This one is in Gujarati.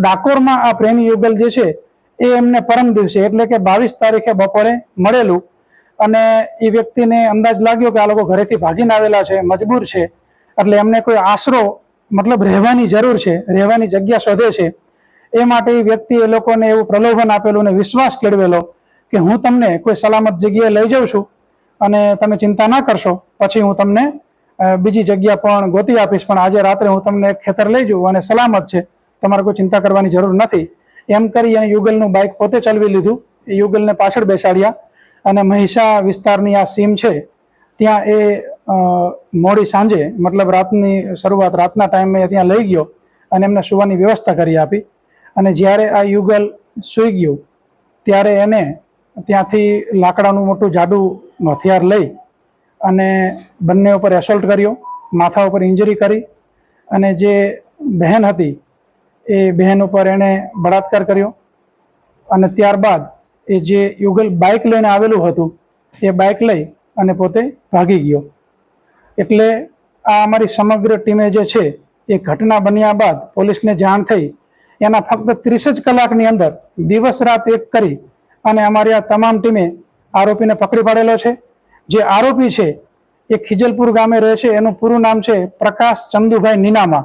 ડાકોરમાં આ પ્રેમી યુગલ જે છે, એ એમને પરમ દિવસે, એટલે કે બાવીસ તારીખે બપોરે મળેલું. અને એ વ્યક્તિને અંદાજ લાગ્યો કે આ લોકો ઘરેથી ભાગીને આવેલા છે, મજબૂર છે. એટલે એમને કોઈ આશરો, મતલબ રહેવાની જરૂર છે, રહેવાની જગ્યા શોધે છે. એ માટે એ વ્યક્તિ એ લોકોને એવું પ્રલોભન આપેલું અને વિશ્વાસ કેળવેલો કે હું તમને કોઈ સલામત જગ્યાએ લઈ જાઉં છું અને તમે ચિંતા ના કરશો, પછી હું તમને બીજી જગ્યા પણ ગોતી આપીશ. પણ આજે રાત્રે હું તમને ખેતર લઈ જાઉં અને સલામત છે. તમારે કોઈ ચિંતા કરવાની જરૂર નથી. એમ કરી અને યુગલનું બાઇક પોતે ચલાવી લીધું. એ યુગલને પાછળ બેસાડ્યા અને મહિષા વિસ્તારની આ સીમ છે, ત્યાં એ મોડી સાંજે, મતલબ રાતની શરૂઆત, રાતના ટાઈમે ત્યાં લઈ ગયો અને એમને સુવાની વ્યવસ્થા કરી આપી. અને જ્યારે આ યુગલ સૂઈ ગયું, ત્યારે એને ત્યાંથી લાકડાનું મોટું જાડું હથિયાર લઈ અને બંને ઉપર એસોલ્ટ કર્યો, માથા ઉપર ઇન્જરી કરી અને જે બહેન હતી એ બહેન ઉપર એણે બળાત્કાર કર્યો અને ત્યારબાદ એ જે યુગલ બાઇક લઈને આવેલું હતું, એ બાઇક લઈ અને પોતે ભાગી ગયો. એટલે આ અમારી સમગ્ર ટીમે જે છે, એ ઘટના બન્યા બાદ પોલીસને જાણ થઈ. એના ફક્ત ત્રીસ જ કલાકની અંદર દિવસ રાત એક કરી અને અમારી આ તમામ ટીમે આરોપીને પકડી પાડેલો છે. જે આરોપી છે, એ ખીજલપુર ગામે રહે છે. એનું પૂરું નામ છે પ્રકાશ ચંદુભાઈ નીનામા.